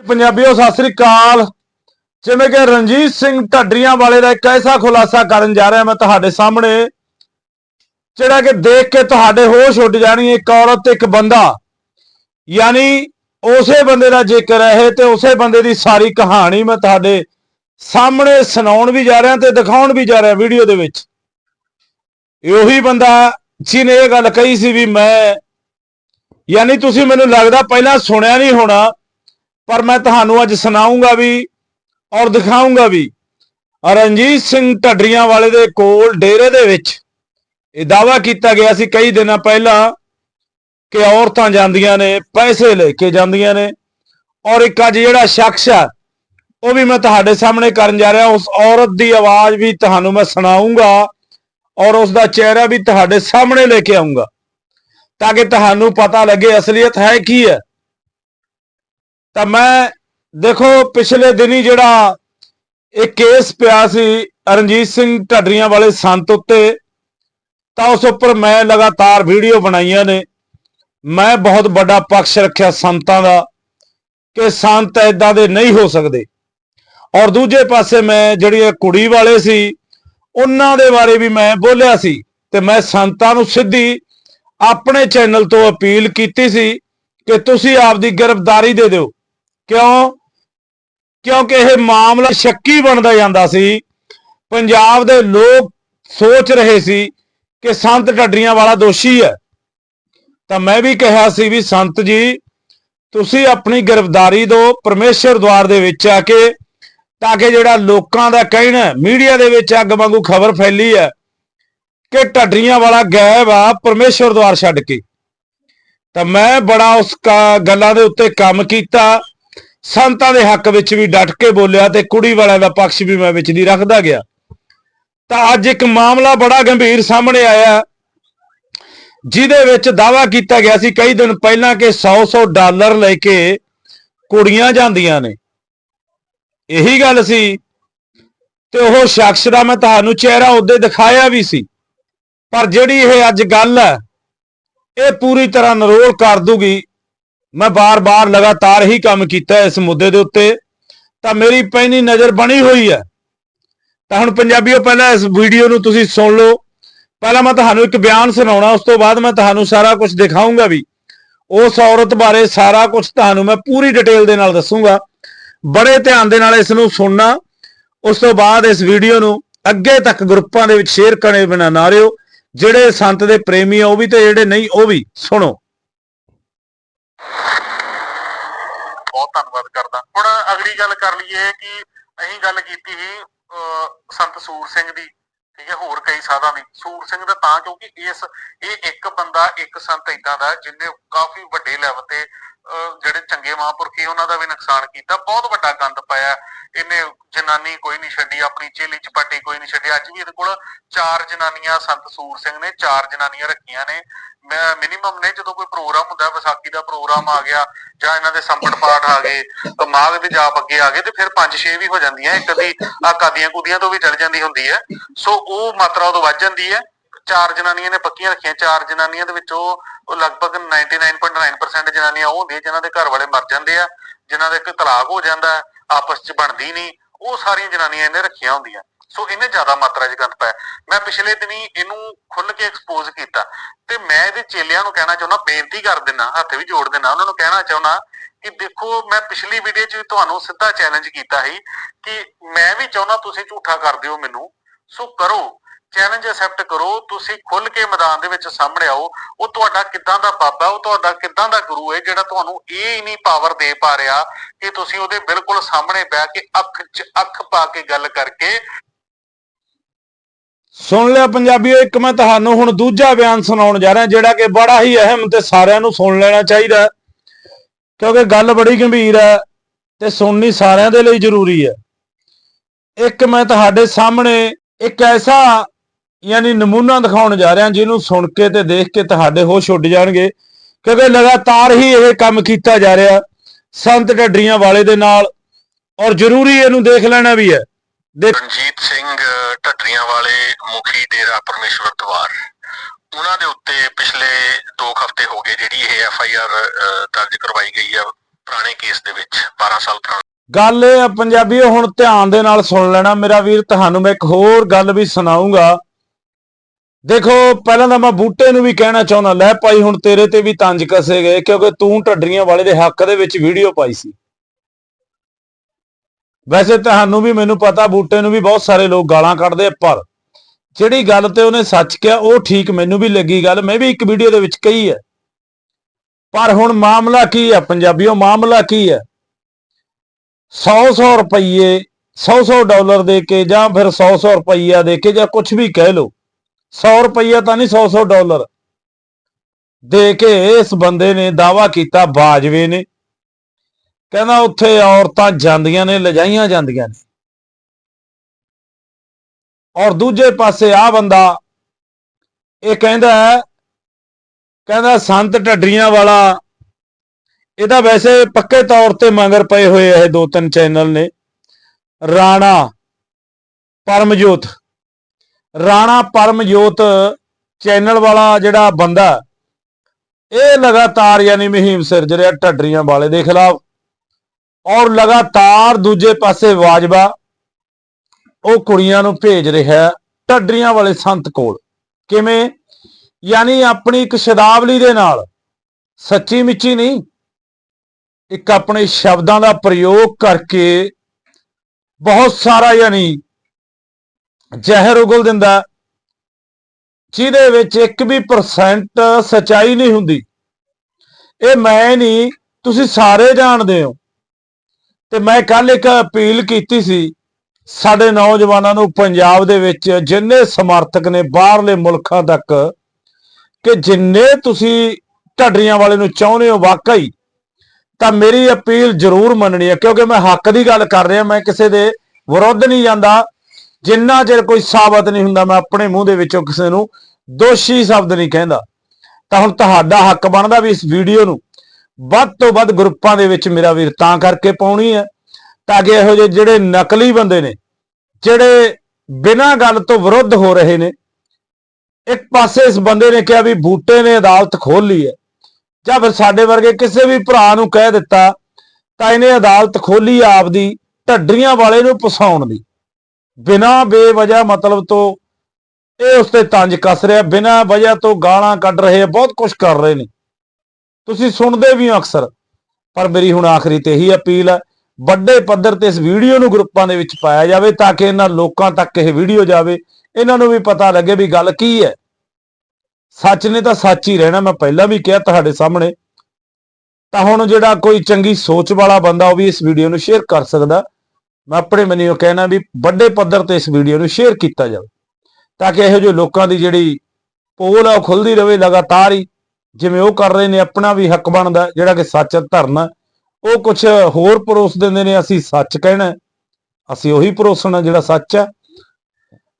ਪੰਜਾਬੀਓ, ਸਤਿ ਸ੍ਰੀ ਅਕਾਲ। ਜਿਵੇਂ ਕਿ ਰਣਜੀਤ ਸਿੰਘ ਢੱਡਰੀਆਂ ਵਾਲੇ ਦਾ ਇੱਕ ਐਸਾ ਖੁਲਾਸਾ ਕਰਨ ਜਾ ਰਿਹਾ ਮੈਂ ਤੁਹਾਡੇ ਸਾਹਮਣੇ, ਜਿਹੜਾ ਕਿ ਦੇਖ ਕੇ ਤੁਹਾਡੇ ਹੋਸ਼ ਉੱਡ ਜਾਣੀ ਇੱਕ ਔਰਤ ਤੇ ਇੱਕ ਬੰਦਾ। ਯਾਨੀ ਉਸੇ ਬੰਦੇ ਦਾ ਜ਼ਿਕਰ ਹੈ ਇਹ ਤੇ ਉਸੇ ਬੰਦੇ ਦੀ ਸਾਰੀ ਕਹਾਣੀ ਮੈਂ ਤੁਹਾਡੇ ਸਾਹਮਣੇ ਸੁਣਾਉਣ ਵੀ ਜਾ ਰਿਹਾ ਤੇ ਦਿਖਾਉਣ ਵੀ ਜਾ ਰਿਹਾ ਵੀਡੀਓ ਦੇ ਵਿੱਚ। ਇਹ ਉਹੀ ਬੰਦਾ ਜਿਹਨੇ ਇਹ ਗੱਲ ਕਹੀ ਸੀ ਵੀ ਮੈਂ, ਯਾਨੀ ਤੁਸੀਂ ਮੈਨੂੰ ਲੱਗਦਾ ਪਹਿਲਾਂ ਸੁਣਿਆ ਨਹੀਂ ਹੋਣਾ ਪਰ ਮੈਂ ਤੁਹਾਨੂੰ ਅੱਜ ਸੁਣਾਉਂਗਾ ਵੀ ਔਰ ਦਿਖਾਉਂਗਾ ਵੀ ਰਣਜੀਤ ਸਿੰਘ ਢੱਡਰੀਆਂ ਵਾਲੇ ਦੇ ਕੋਲ ਡੇਰੇ ਦੇ ਵਿੱਚ ਇਹ ਦਾਵਾ ਕੀਤਾ ਗਿਆ ਸੀ ਕਈ ਦਿਨਾਂ ਪਹਿਲਾਂ ਕਿ ਔਰਤਾਂ ਜਾਂਦੀਆਂ ਨੇ, ਪੈਸੇ ਲੈ ਕੇ ਜਾਂਦੀਆਂ ਨੇ ਔਰ ਇੱਕ ਅੱਜ ਜਿਹੜਾ ਸ਼ਖਸ ਆ, ਉਹ ਵੀ ਮੈਂ ਤੁਹਾਡੇ ਸਾਹਮਣੇ ਕਰਨ ਜਾ ਰਿਹਾ, ਉਸ ਔਰਤ ਦੀ ਆਵਾਜ਼ ਵੀ ਤੁਹਾਨੂੰ ਮੈਂ ਸੁਣਾਉਂਗਾ ਔਰ ਉਸ ਦਾ ਚਿਹਰਾ ਵੀ ਤੁਹਾਡੇ ਸਾਹਮਣੇ ਲੈ ਕੇ ਆਉਂਗਾ ਤਾਂ ਕਿ ਤੁਹਾਨੂੰ ਪਤਾ ਲੱਗੇ ਅਸਲੀਅਤ ਹੈ ਕੀ ਹੈ। ਤਾਂ ਮੈਂ ਦੇਖੋ ਪਿਛਲੇ ਦਿਨੀ ਜਿਹੜਾ ਇਹ ਕੇਸ ਪਿਆ ਸੀ ਰਣਜੀਤ ਸਿੰਘ ਢੱਡਰੀਆਂ ਵਾਲੇ ਸੰਤ ਉੱਤੇ, ਤਾਂ ਉਸ ਉੱਪਰ ਮੈਂ ਲਗਾਤਾਰ ਵੀਡੀਓ ਬਣਾਈਆਂ ਨੇ। ਮੈਂ ਬਹੁਤ ਵੱਡਾ ਪੱਖ ਰੱਖਿਆ ਸੰਤਾਂ ਦਾ ਕਿ ਸੰਤ ਐਦਾਂ ਦੇ ਨਹੀਂ ਹੋ ਸਕਦੇ। ਔਰ ਦੂਜੇ ਪਾਸੇ ਮੈਂ ਜਿਹੜੀ ਕੁੜੀ ਵਾਲੇ ਸੀ, ਉਹਨਾਂ ਦੇ ਬਾਰੇ ਵੀ ਮੈਂ ਬੋਲਿਆ ਸੀ ਤੇ ਮੈਂ ਸੰਤਾਂ ਨੂੰ ਸਿੱਧੀ ਆਪਣੇ ਚੈਨਲ ਤੋਂ ਅਪੀਲ ਕੀਤੀ ਸੀ ਕਿ ਤੁਸੀਂ ਆਪਦੀ ਗ੍ਰਿਫਤਾਰੀ ਦੇ ਦਿਓ। ਕਿਉਂ? ਕਿਉਂਕਿ ਇਹ ਮਾਮਲਾ ਸ਼ੱਕੀ ਬਣਦਾ ਜਾਂਦਾ ਸੀ। ਪੰਜਾਬ ਦੇ ਲੋਕ ਸੋਚ ਰਹੇ ਸੀ ਕਿ ਸੰਤ ਢੱਡਰੀਆਂ ਵਾਲਾ ਦੋਸ਼ੀ ਹੈ। ਤਾਂ ਮੈਂ ਵੀ ਕਿਹਾ ਸੀ ਵੀ ਸੰਤ ਜੀ, ਤੁਸੀਂ ਆਪਣੀ ਗ੍ਰਿਫਤਾਰੀ ਦਿਓ ਪਰਮੇਸ਼ਰ ਦਵਾਰ ਦੇ ਵਿੱਚ ਆ ਕੇ, ਤਾਂ ਕਿ ਜਿਹੜਾ ਲੋਕਾਂ ਦਾ ਕਹਿਣਾ ਮੀਡੀਆ ਦੇ ਵਿੱਚ ਅੱਗ ਵਾਂਗੂ ਖਬਰ ਫੈਲੀ ਹੈ ਕਿ ਢੱਡਰੀਆਂ ਵਾਲਾ ਗਾਇਬ ਆ ਪਰਮੇਸ਼ਰ ਦਵਾਰ ਛੱਡ ਕੇ। ਤਾਂ ਮੈਂ ਬੜਾ ਉਸ ਕਾ- ਗੱਲਾਂ ਦੇ ਉੱਤੇ ਕੰਮ ਕੀਤਾ। ਸੰਤਾਂ ਦੇ ਹੱਕ ਵਿੱਚ ਵੀ ਡਟ ਕੇ ਬੋਲਿਆ ਤੇ ਕੁੜੀ ਵਾਲਿਆਂ ਦਾ ਪੱਖ ਵੀ ਮੈਂ ਵਿੱਚ ਨਹੀਂ ਰੱਖਦਾ ਗਿਆ। ਤਾਂ ਅੱਜ ਇੱਕ ਮਾਮਲਾ ਬੜਾ ਗੰਭੀਰ ਸਾਹਮਣੇ ਆਇਆ। ਜਿਹਦੇ ਵਿੱਚ ਦਾਵਾ ਕੀਤਾ ਗਿਆ ਸੀ, ਕਈ ਦਿਨ ਪਹਿਲਾਂ ਕਿ 100-100 ਡਾਲਰ ਲੈ ਕੇ ਕੁੜੀਆਂ ਜਾਂਦੀਆਂ ਨੇ। ਇਹੀ ਗੱਲ ਸੀ। ਤੇ ਉਹ ਸ਼ਖਸ ਦਾ ਮੈਂ ਤੁਹਾਨੂੰ ਚਿਹਰਾ ਉਹਦੇ ਦਿਖਾਇਆ ਵੀ ਸੀ। ਪਰ ਜਿਹੜੀ ਇਹ ਅੱਜ ਗੱਲ ਹੈ, ਇਹ ਪੂਰੀ ਤਰ੍ਹਾਂ ਨਰੋਲ ਕਰ ਦੂਗੀ। ਮੈਂ ਬਾਰ-ਬਾਰ ਲਗਾਤਾਰ ਹੀ ਕੰਮ ਕੀਤਾ ਇਸ ਮੁੱਦੇ ਦੇ ਉੱਤੇ, ਤਾਂ ਮੇਰੀ ਪੈਣੀ ਨਜ਼ਰ ਬਣੀ ਹੋਈ ਹੈ। ਤਾਂ ਹੁਣ ਪੰਜਾਬੀਓ, ਪਹਿਲਾਂ ਇਸ ਵੀਡੀਓ ਨੂੰ ਤੁਸੀਂ ਸੁਣ ਲਓ। ਪਹਿਲਾਂ ਮੈਂ ਤੁਹਾਨੂੰ ਇੱਕ ਬਿਆਨ ਸੁਣਾਉਣਾ, ਉਸ ਤੋਂ ਬਾਅਦ ਮੈਂ ਤੁਹਾਨੂੰ ਸਾਰਾ ਕੁਝ ਦਿਖਾਉਂਗਾ ਵੀ। ਉਸ ਔਰਤ ਬਾਰੇ ਸਾਰਾ ਕੁਝ ਤੁਹਾਨੂੰ ਮੈਂ ਪੂਰੀ ਡਿਟੇਲ ਦੇ ਨਾਲ ਦੱਸੂਗਾ। ਬੜੇ ਧਿਆਨ ਦੇ ਨਾਲ ਇਸ ਨੂੰ ਸੁਣਨਾ। ਉਸ ਤੋਂ ਬਾਅਦ ਇਸ ਵੀਡੀਓ ਨੂੰ ਅੱਗੇ ਤੱਕ ਗਰੁੱਪਾਂ ਦੇ ਵਿੱਚ ਸ਼ੇਅਰ ਕਰਨੇ ਬਿਨਾ ਨਾ ਰਿਓ ਜਿਹੜੇ ਸੰਤ ਦੇ ਪ੍ਰੇਮੀ ਆ, ਉਹ ਵੀ ਤੇ ਜਿਹੜੇ ਨਹੀਂ, ਉਹ ਵੀ ਸੁਣੋ। ਬਹੁਤ ਧੰਨਵਾਦ ਕਰਦਾ। ਹੁਣ ਅਗਲੀ ਗੱਲ ਕਰ ਲਈਏ ਕਿ ਅਸੀਂ ਗੱਲ ਕੀਤੀ ਸੀ ਅਹ, ਸੰਤ ਸੂਰ ਸਿੰਘ ਦੀ ਠੀਕ ਹੈ ਹੋਰ ਕਈ ਸਾਧਾਂ ਦੀ। ਸੂਰ ਸਿੰਘ ਦਾ ਤਾਂ ਕਿਉਂਕਿ ਇਸ ਇਹ ਇੱਕ ਬੰਦਾ ਇੱਕ ਸੰਤ ਇਦਾਂ ਦਾ ਜਿਹਨੇ ਕਾਫੀ ਵੱਡੇ ਲੈਵਲ ਤੇ ਜਿਹੜੇ ਚੰਗੇ ਮਹਾਂਪੁਰਖੀ ਉਹਨਾਂ ਦਾ ਵੀ ਨੁਕਸਾਨ ਕੀਤਾ। ਬਹੁਤ ਵੱਡਾ ਗੰਦ ਪਾਇਆ। ਇਹਨੇ ਜਨਾਨੀ ਕੋਈ ਨਹੀਂ ਛੱਡੀ, ਆਪਣੀ ਚੇਲੀ ਚਪਾਟੀ ਕੋਈ ਨਹੀਂ ਛੱਡੀ। ਅੱਜ ਵੀ ਇਹਦੇ ਕੋਲ ਚਾਰ ਜਨਾਨੀਆਂ, ਸੰਤ ਸੂਰ ਸਿੰਘ ਨੇ ਚਾਰ ਜਨਾਨੀਆਂ ਰੱਖੀਆਂ ਨੇ। ਮੈਂ ਮਿਨੀਮਮ ਨੇ, ਜਦੋਂ ਕੋਈ ਪ੍ਰੋਗਰਾਮ ਹੁੰਦਾ, ਵਿਸਾਖੀ ਦਾ ਪ੍ਰੋਗਰਾਮ ਆ ਗਿਆ, ਜਾਂ ਇਹਨਾਂ ਦੇ ਸੰਪਟ ਪਾਠ ਆ ਗਏ, ਤਾਂ ਮਾਘ ਦੇ ਜਾਪ ਅੱਗੇ ਆ ਗਏ, ਤੇ ਫਿਰ ਪੰਜ ਛੇ ਵੀ ਹੋ ਜਾਂਦੀਆਂ। ਇੱਕ ਦੀ ਆ ਕਾਦੀਆਂ ਕੁਦੀਆਂ ਤੋਂ ਵੀ ਚੜ ਜਾਂਦੀ ਹੁੰਦੀ ਹੈ। ਸੋ ਉਹ ਮਾਤਰਾ ਉਦੋਂ ਵੱਧ ਜਾਂਦੀ ਹੈ। ਚਾਰ ਜਨਾਨੀਆਂ ਨੇ ਪੱਕੀਆਂ ਰੱਖੀਆਂ, ਚਾਰ ਜਨਾਨੀਆਂ ਦੇ ਵਿੱਚੋਂ ਉਹ ਲਗਭਗ 99.9% ਜਨਾਨੀਆਂ ਉਹ ਹੁੰਦੀਆਂ ਜਿਨ੍ਹਾਂ ਦੇ ਘਰ ਵਾਲੇ ਮਰ ਜਾਂਦੇ ਆ, ਜਿਨ੍ਹਾਂ ਦਾ ਇੱਕ ਤਲਾਕ ਹੋ ਜਾਂਦਾ, ਆਪਸ 'ਚ ਬਣਦੀ ਨਹੀਂ, ਉਹ ਸਾਰੀਆਂ ਜਨਾਨੀਆਂ ਇਹਨੇ ਰੱਖੀਆਂ ਹੁੰਦੀਆਂ। ਸੋ ਇਹਨੇ ਜ਼ਿਆਦਾ ਮਾਤਰਾ 'ਚ ਗੰਦ ਪਾਇਆ। ਮੈਂ ਪਿਛਲੇ ਦਿਨੀ ਇਹਨੂੰ ਖੁੱਲ ਕੇ ਐਕਸਪੋਜ਼ ਕੀਤਾ ਤੇ ਮੈਂ ਇਹਦੇ ਚੇਲਿਆਂ ਨੂੰ ਕਹਿਣਾ ਚਾਹੁੰਦਾ, ਬੇਨਤੀ ਕਰ ਦਿੰਦਾ, ਹੱਥ ਵੀ ਜੋੜ ਦਿੰਦਾ, ਉਹਨਾਂ ਨੂੰ ਕਹਿਣਾ ਚਾਹੁੰਦਾ ਕਿ ਦੇਖੋ, ਮੈਂ ਪਿਛਲੀ ਵੀਡੀਓ 'ਚ ਵੀ ਤੁਹਾਨੂੰ ਸਿੱਧਾ ਚੈਲੰਜ ਕੀਤਾ ਸੀ ਕਿ ਮੈਂ ਵੀ ਚਾਹੁੰਦਾ ਤੁਸੀਂ ਝੂਠਾ ਕਰ ਦਿਓ ਮੈਨੂੰ। ਸੋ ਕਰੋ। ਚੈਲੰਜ ਐਕਸੈਪਟ ਕਰੋ, ਤੁਸੀਂ ਖੁੱਲ ਕੇ ਮੈਦਾਨ ਦੇ ਵਿੱਚ ਸਾਹਮਣੇ ਆਓ, ਉਹ ਤੁਹਾਡਾ ਕਿੱਦਾਂ ਦਾ ਬਾਬਾ, ਉਹ ਤੁਹਾਡਾ ਕਿੱਦਾਂ ਦਾ ਗੁਰੂ ਹੈ, ਜਿਹੜਾ ਤੁਹਾਨੂੰ ਇਹ ਹੀ ਪਾਵਰ ਦੇ ਪਾ ਰਿਹਾ ਕਿ ਤੁਸੀਂ ਉਹਦੇ ਬਿਲਕੁਲ ਸਾਹਮਣੇ ਬਹਿ ਕੇ ਅੱਖ ਅੱਖ ਪਾ ਕੇ ਗੱਲ ਕਰਕੇ ਸੁਣ ਲਿਆ ਪੰਜਾਬੀਓ, ਇੱਕ ਮੈਂ ਤੁਹਾਨੂੰ ਹੁਣ ਦੂਜਾ ਬਿਆਨ ਸੁਣਾਉਣ ਜਾ ਰਿਹਾ, ਜਿਹੜਾ ਕਿ ਬੜਾ ਹੀ ਅਹਿਮ ਤੇ ਸਾਰਿਆਂ ਨੂੰ ਸੁਣ ਲੈਣਾ ਚਾਹੀਦਾ ਕਿਉਂਕਿ ਗੱਲ ਬੜੀ ਗੰਭੀਰ ਹੈ ਤੇ ਸੁਣਨੀ ਸਾਰਿਆਂ ਦੇ ਲਈ ਜ਼ਰੂਰੀ ਹੈ। ਇੱਕ ਮੈਂ ਤੁਹਾਡੇ ਸਾਹਮਣੇ ਇੱਕ ਐਸਾ ਯਾਨੀ ਨਮੂਨਾ ਦਿਖਾਉਣ ਜਾ ਰਿਹਾ ਜਿਹਨੂੰ ਸੁਣ ਕੇ ਤੇ ਦੇਖ ਕੇ ਤੁਹਾਡੇ ਹੋਸ਼ ਉੱਡ ਜਾਣਗੇ ਕਿਉਂਕਿ ਲਗਾਤਾਰ ਹੀ ਇਹ ਕੰਮ ਕੀਤਾ ਜਾ ਰਿਹਾ ਸੰਤ ਢੱਡਰੀਆਂ ਵਾਲੇ ਦੇ ਨਾਲ ਔਰ ਜ਼ਰੂਰੀ ਇਹਨੂੰ ਦੇਖ ਲੈਣਾ ਵੀ ਹੈ। ਰਣਜੀਤ ਸਿੰਘ ਢੱਡਰੀਆਂ ਵਾਲੇ ਮੁਖੀ ਡੇਰਾ ਪਰਮੇਸ਼ਵਰ ਦਵਾਰ ਉਹਨਾਂ ਦੇ ਉੱਤੇ ਪਿਛਲੇ 2 ਹਫ਼ਤੇ ਹੋ ਗਏ ਜਿਹੜੀ ਇਹ ਐਫ ਆਈ ਆਰ ਦਰਜ ਕਰਵਾਈ ਗਈ ਹੈ ਪੁਰਾਣੇ ਕੇਸ ਦੇ ਵਿੱਚ 12 11 ਸਾਲ ਪੁਰਾਣਾ। ਗੱਲ ਇਹ ਆ ਪੰਜਾਬੀਓ ਹੁਣ ਧਿਆਨ ਦੇ ਨਾਲ ਸੁਣ ਲੈਣਾ। ਮੇਰਾ ਵੀਰ ਤੁਹਾਨੂੰ ਮੈਂ ਇੱਕ ਹੋਰ ਗੱਲ ਵੀ ਸੁਣਾਉਂਗਾ ਦੇਖੋ, ਪਹਿਲਾਂ ਤਾਂ ਮੈਂ ਬੂਟੇ ਨੂੰ ਵੀ ਕਹਿਣਾ ਚਾਹੁੰਦਾ, ਲੈ ਭਾਈ ਹੁਣ ਤੇਰੇ ਤੇ ਵੀ ਤੰਜ ਕਸੇ ਗਏ, ਕਿਉਂਕਿ ਤੂੰ ਢੱਡਰੀਆਂ ਵਾਲੇ ਦੇ ਹੱਕ ਦੇ ਵਿੱਚ ਵੀਡੀਓ ਪਾਈ ਸੀ। ਵੈਸੇ ਤੁਹਾਨੂੰ ਵੀ ਮੈਨੂੰ ਪਤਾ, ਬੂਟੇ ਨੂੰ ਵੀ ਬਹੁਤ ਸਾਰੇ ਲੋਕ ਗਾਲਾਂ ਕੱਢਦੇ ਪਰ ਜਿਹੜੀ ਗੱਲ ਤੇ ਉਹਨੇ ਸੱਚ ਕਿਹਾ, ਉਹ ਠੀਕ ਮੈਨੂੰ ਵੀ ਲੱਗੀ ਗੱਲ, ਮੈਂ ਵੀ ਇੱਕ ਵੀਡੀਓ ਦੇ ਵਿੱਚ ਕਹੀ ਹੈ। ਪਰ ਹੁਣ ਮਾਮਲਾ ਕੀ ਹੈ, ਪੰਜਾਬੀਓ, ਮਾਮਲਾ ਕੀ ਹੈ? 100-100 ਰੁਪਏ 100-100 ਡਾਲਰ ਦੇ ਕੇ ਜਾਂ ਫਿਰ 100-100 ਰੁਪਈਆ ਦੇ ਕੇ ਜਾਂ ਕੁਝ ਵੀ ਕਹਿ ਲਓ 100 ਰੁਪਈਆ ਤਾਂ ਨਹੀਂ 100-100 ਡਾਲਰ। ਦੇ ਕੇ ਇਸ ਬੰਦੇ ਨੇ ਦਾਵਾ ਕੀਤਾ ਬਾਜਵੇ ਨੇ। ਕਹਿੰਦਾ ਉੱਥੇ ਔਰਤਾਂ ਜਾਂਦੀਆਂ ਨੇ ਲਜਾਈਆਂ ਜਾਂਦੀਆਂ ਨੇ। ਔਰ ਦੂਜੇ ਪਾਸੇ ਆ ਬੰਦਾ ਇਹ ਕਹਿੰਦਾ ਹੈ, ਕਹਿੰਦਾ ਸੰਤ ਢੱਡਰੀਆਂ ਵਾਲਾ ਇਹਦਾ ਵੈਸੇ ਪੱਕੇ ਤੌਰ ਤੇ ਮੰਗਰ ਪਏ ਹੋਏ ਇਹ ਦੋ ਤਿੰਨ ਚੈਨਲ ਨੇ। ਰਾਣਾ ਪਰਮਜੋਤ। ਰਾਣਾ ਪਰਮਜੋਤ ਚੈਨਲ ਵਾਲਾ ਜਿਹੜਾ ਬੰਦਾ ਇਹ ਲਗਾਤਾਰ ਯਾਨੀ ਮਹੀਮ ਸਿਰਜ ਰਿਹਾ ਢੱਡਰੀਆਂ ਵਾਲੇ ਦੇ ਖਿਲਾਫ। ਔਰ ਲਗਾਤਾਰ ਦੂਜੇ ਪਾਸੇ ਵਾਜਬਾ ਉਹ ਕੁੜੀਆਂ ਨੂੰ ਭੇਜ ਰਿਹਾ ਢੱਡਰੀਆਂ ਵਾਲੇ ਸੰਤ ਕੋਲ। ਕਿਵੇਂ? ਯਾਨੀ ਆਪਣੀ ਇੱਕ ਸ਼ਬਦਾਵਲੀ ਦੇ ਨਾਲ। ਸੱਚੀ ਮਿੱਚੀ ਨਹੀਂ। ਇੱਕ ਆਪਣੇ ਸ਼ਬਦਾਂ ਦਾ ਪ੍ਰਯੋਗ ਕਰਕੇ ਬਹੁਤ ਸਾਰਾ ਯਾਨੀ ਜ਼ਹਿਰ ਉਗਲ ਦਿੰਦਾ ਜਿਹਦੇ ਵਿੱਚ ਇੱਕ ਵੀ ਪਰਸੈਂਟ ਸਚਾਈ ਨਹੀਂ ਹੁੰਦੀ। ਇਹ ਮੈਂ ਨਹੀਂ, ਤੁਸੀਂ ਸਾਰੇ ਜਾਣਦੇ ਹੋ। ਤੇ ਮੈਂ ਕੱਲ ਇੱਕ ਅਪੀਲ ਕੀਤੀ ਸੀ, ਸਾਡੇ ਨੌਜਵਾਨਾਂ ਨੂੰ ਪੰਜਾਬ ਦੇ ਵਿੱਚ ਜਿੰਨੇ ਸਮਰਥਕ ਨੇ ਬਾਹਰਲੇ ਮੁਲਕਾਂ ਤੱਕ, ਕਿ ਜਿੰਨੇ ਤੁਸੀਂ ਢੱਡਰੀਆਂ ਵਾਲੇ ਨੂੰ ਚਾਹੁੰਦੇ ਹੋ ਵਾਕਈ, ਤਾਂ ਮੇਰੀ ਅਪੀਲ ਜ਼ਰੂਰ ਮੰਨਣੀ ਹੈ, ਕਿਉਂਕਿ ਮੈਂ ਹੱਕ ਦੀ ਗੱਲ ਕਰ ਰਿਹਾ, ਮੈਂ ਕਿਸੇ ਦੇ ਵਿਰੁੱਧ ਨਹੀਂ ਜਾਂਦਾ। ਜਿੰਨਾ ਚਿਰ ਕੋਈ ਸਾਬਤ ਨਹੀਂ ਹੁੰਦਾ, ਮੈਂ ਆਪਣੇ ਮੂੰਹ ਦੇ ਵਿੱਚੋਂ ਕਿਸੇ ਨੂੰ ਦੋਸ਼ੀ ਸ਼ਬਦ ਨਹੀਂ ਕਹਿੰਦਾ। ਤਾਂ ਹੁਣ ਤੁਹਾਡਾ ਹੱਕ ਬਣਦਾ ਵੀ ਇਸ ਵੀਡੀਓ ਨੂੰ ਵੱਧ ਤੋਂ ਵੱਧ ਗਰੁੱਪਾਂ ਦੇ ਵਿੱਚ ਮੇਰਾ ਵੀਰ ਤਾਂ ਕਰਕੇ ਪਾਉਣੀ ਹੈ, ਤਾਂ ਕਿ ਇਹੋ ਜਿਹੇ ਜਿਹੜੇ ਨਕਲੀ ਬੰਦੇ ਨੇ, ਜਿਹੜੇ ਬਿਨਾਂ ਗੱਲ ਤੋਂ ਵਿਰੁੱਧ ਹੋ ਰਹੇ ਨੇ, ਇੱਕ ਪਾਸੇ ਇਸ ਬੰਦੇ ਨੇ ਕਿਹਾ ਵੀ ਬੂਟੇ ਨੇ ਅਦਾਲਤ ਖੋਲ ਲਈ ਹੈ, ਜਾਂ ਫਿਰ ਸਾਡੇ ਵਰਗੇ ਕਿਸੇ ਵੀ ਭਰਾ ਨੂੰ ਕਹਿ ਦਿੱਤਾ, ਤਾਂ ਇਹਨੇ ਅਦਾਲਤ ਖੋਲੀ ਆਪਦੀ ਢੱਡਰੀਆਂ ਵਾਲੇ ਨੂੰ ਪਸਾਉਣ ਦੀ। ਬਿਨਾਂ ਬੇਵਜ੍ਹਾ ਮਤਲਬ ਤੋਂ ਇਹ ਉਸ ਤੇ ਤੰਜ ਕੱਸ ਰਿਹਾ, ਬਿਨਾਂ ਵਜ੍ਹਾ ਤੋਂ ਗਾਲਾਂ ਕੱਢ ਰਹੇ ਆ, ਬਹੁਤ ਕੁਝ ਕਰ ਰਹੇ ਨੇ। ਤੁਸੀਂ ਸੁਣਦੇ ਵੀ ਹੋ ਅਕਸਰ, ਪਰ ਮੇਰੀ ਹੁਣ ਆਖਰੀ ਤੇ ਇਹੀ ਅਪੀਲ ਹੈ, ਵੱਡੇ ਪੱਧਰ ਤੇ ਇਸ ਵੀਡੀਓ ਨੂੰ ਗਰੁੱਪਾਂ ਦੇ ਵਿੱਚ ਪਾਇਆ ਜਾਵੇ ਤਾਂ ਕਿ ਇਹਨਾਂ ਲੋਕਾਂ ਤੱਕ ਇਹ ਵੀਡੀਓ ਜਾਵੇ। ਇਹਨਾਂ ਨੂੰ ਵੀ ਪਤਾ ਲੱਗੇ ਵੀ ਗੱਲ ਕੀ ਹੈ। ਸੱਚ ਨੇ ਤਾਂ ਸੱਚ ਹੀ ਰਹਿਣਾ, ਮੈਂ ਪਹਿਲਾਂ ਵੀ ਕਿਹਾ ਤੁਹਾਡੇ ਸਾਹਮਣੇ। ਤਾਂ ਹੁਣ ਜਿਹੜਾ ਕੋਈ ਚੰਗੀ ਸੋਚ ਵਾਲਾ ਬੰਦਾ ਉਹ ਵੀ ਇਸ ਵੀਡੀਓ ਨੂੰ ਸ਼ੇਅਰ ਕਰ ਸਕਦਾ। ਮੈਂ ਆਪਣੇ ਮਨੀਓ ਕਹਿਣਾ ਵੀ ਵੱਡੇ ਪੱਧਰ ਤੇ ਇਸ ਵੀਡੀਓ ਨੂੰ ਸ਼ੇਅਰ ਕੀਤਾ ਜਾਵੇ, ਤਾਂ ਕਿ ਇਹੋ ਜਿਹੇ ਲੋਕਾਂ ਦੀ ਜਿਹੜੀ ਪੋਲ ਆ ਉਹ ਖੁੱਲਦੀ ਰਹੇ ਲਗਾਤਾਰ ਹੀ ਜਿਵੇਂ ਉਹ ਕਰ ਰਹੇ ਨੇ, ਆਪਣਾ ਵੀ ਹੱਕ ਬਣਦਾ, ਜਿਹੜਾ ਕਿ ਸੱਚ ਧਰਨਾ ਉਹ ਕੁਝ ਹੋਰ ਪਰੋਸ ਦਿੰਦੇ ਨੇ, ਅਸੀਂ ਸੱਚ ਕਹਿਣਾ ਅਸੀਂ ਉਹੀ ਪਰੋਸਣਾ ਜਿਹੜਾ ਸੱਚ ਹੈ।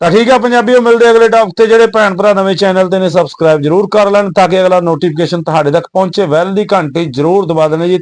ਤਾਂ ਠੀਕ ਹੈ, ਪੰਜਾਬੀਓ, ਮਿਲਦੇ ਅਗਲੇ ਟਾਪ ਤੇ, ਜਿਹੜੇ ਭੈਣ ਭਰਾ ਨਵੇਂ ਚੈਨਲ ਤੇ ਨੇ ਸਬਸਕ੍ਰਾਈਬ ਜਰੂਰ ਕਰ ਲੈਣ, ਤਾਂ ਕਿ ਅਗਲਾ ਨੋਟੀਫਿਕੇਸ਼ਨ ਤੁਹਾਡੇ ਤੱਕ ਪਹੁੰਚੇ। ਵੈਲ ਦੀ ਘੰਟੀ ਜਰੂਰ ਦਬਾ ਦੇਣਾ ਜੀ।